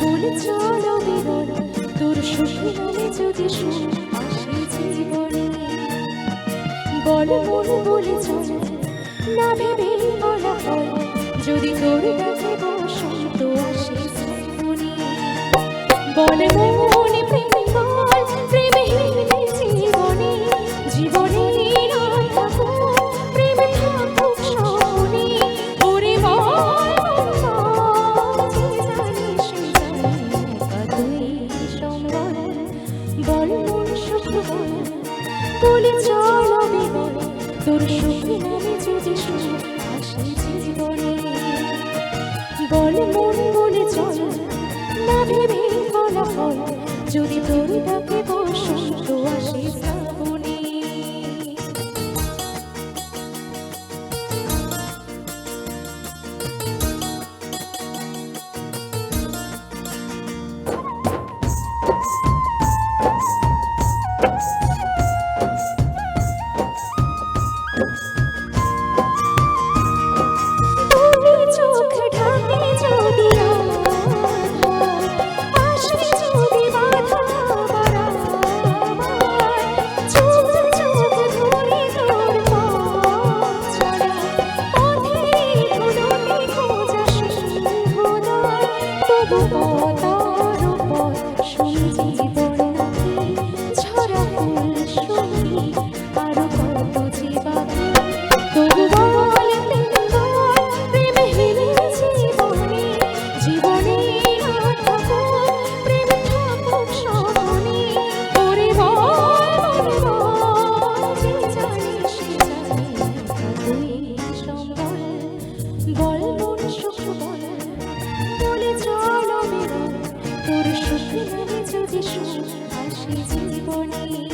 বলে চলো বিবর তোর সুখে যদি সুখ আসে মন বলে চলো, না ভেবে বলা ফল যদি তোর কাছে বসন্ত আসে বলে মন তুলি চল তোর সুখী নামে যদি আসে জীবনে। বল মন বলে চল না ভেবে ফলাফল, যদি তোর ডাকে বসন্ত যে সুখ আসে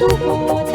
দুপুর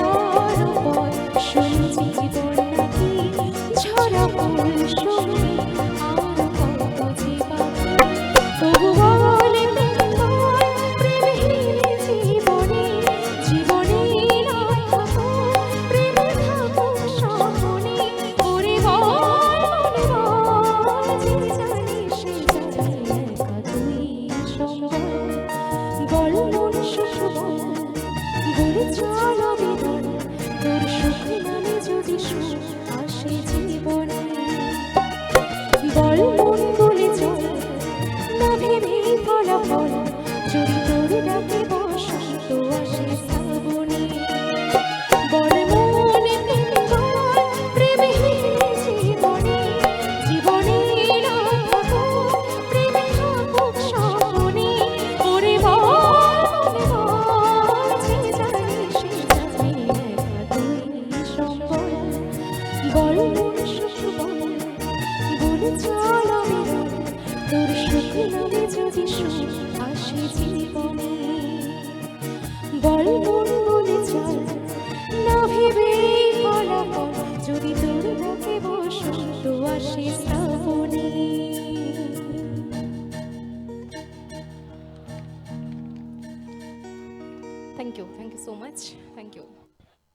সাজিয়েছি চলনে তোর সুখে নামে যদি সুখ আসে জীবনে বল মন বলে চল না ভেবে ফলাফল যদি তোর বুকে বসু তো আসে স্থাপনে Thank you. Thank you so much. Thank you.